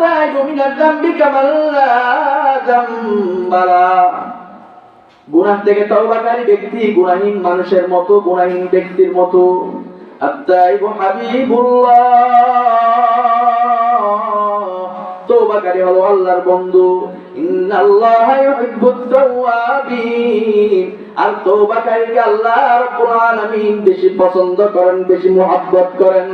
التائب من الذنب كمن لا ذنب له গুনাহ থেকে তওবাকারী ব্যক্তি গুনাহীন মানুষের মতো গুনাহীন ব্যক্তির মতো আত্তাইবু হাবিবুল্লাহ তওবাকারী হলো আল্লাহর বন্ধু ইন্নাল্লাহা ইউহিব্বুত তাওয়াবিন আর তওবাকারীকে আল্লাহ রাব্বুল আলামিন বেশি পছন্দ করেন বেশি মুহাব্বত করেন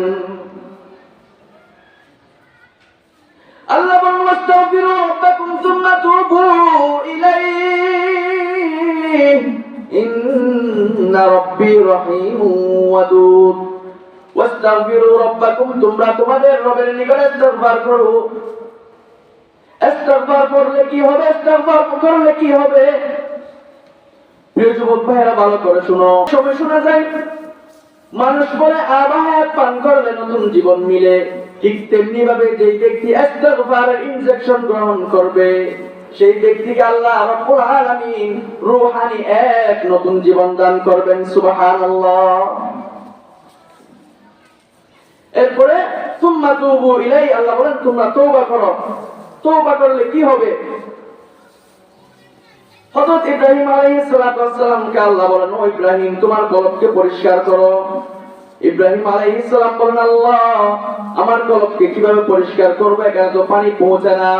ইন্না রাব্বি রহিমুন করলে কি হবে? করলে কি হবে? প্রিয় যুবক ভালো করে শুনো। সবে শোনা যায়, মানুষ বলে আবাহাত পান করলে নতুন জীবন মিলে। ঠিক তেমনি ভাবে যেই ব্যক্তি ইনজেকশন গ্রহণ করবে সেই ব্যক্তিকে আল্লাহ রাব্বুল আলামিন রূহানি এক নতুন জীবন দান করবেন, সুবহানাল্লাহ। এরপরে তুম্মা তুবু ইলাই আল্লাহ বলেন, তোমরা তওবা করো। তওবা করলে কি হবে? হযরত ইব্রাহিম আলাইহিস সালাতু আল্লাহ বলেন, ও ইব্রাহিম, তোমার পরিষ্কার করো। ইব্রাহিম আলাইহিস সালাম বলেন, আল্লাহ, আমার কলবকে কীভাবে পরিষ্কার করব? এখানে তো পানি পৌঁছে না।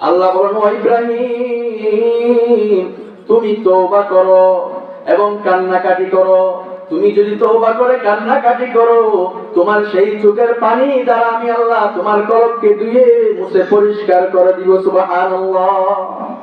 আল্লাহ বলেন ইব্রাহিম, তুমি তওবা করো এবং কান্নাকাটি করো। তুমি যদি তওবা করে, কান্নাকাটি করো। তোমার সেই চোখের পানি দ্বারা আমি আল্লাহ তোমার কলবকে ধুয়ে মুছে পরিষ্কার করে দিব, সুবহানাল্লাহ।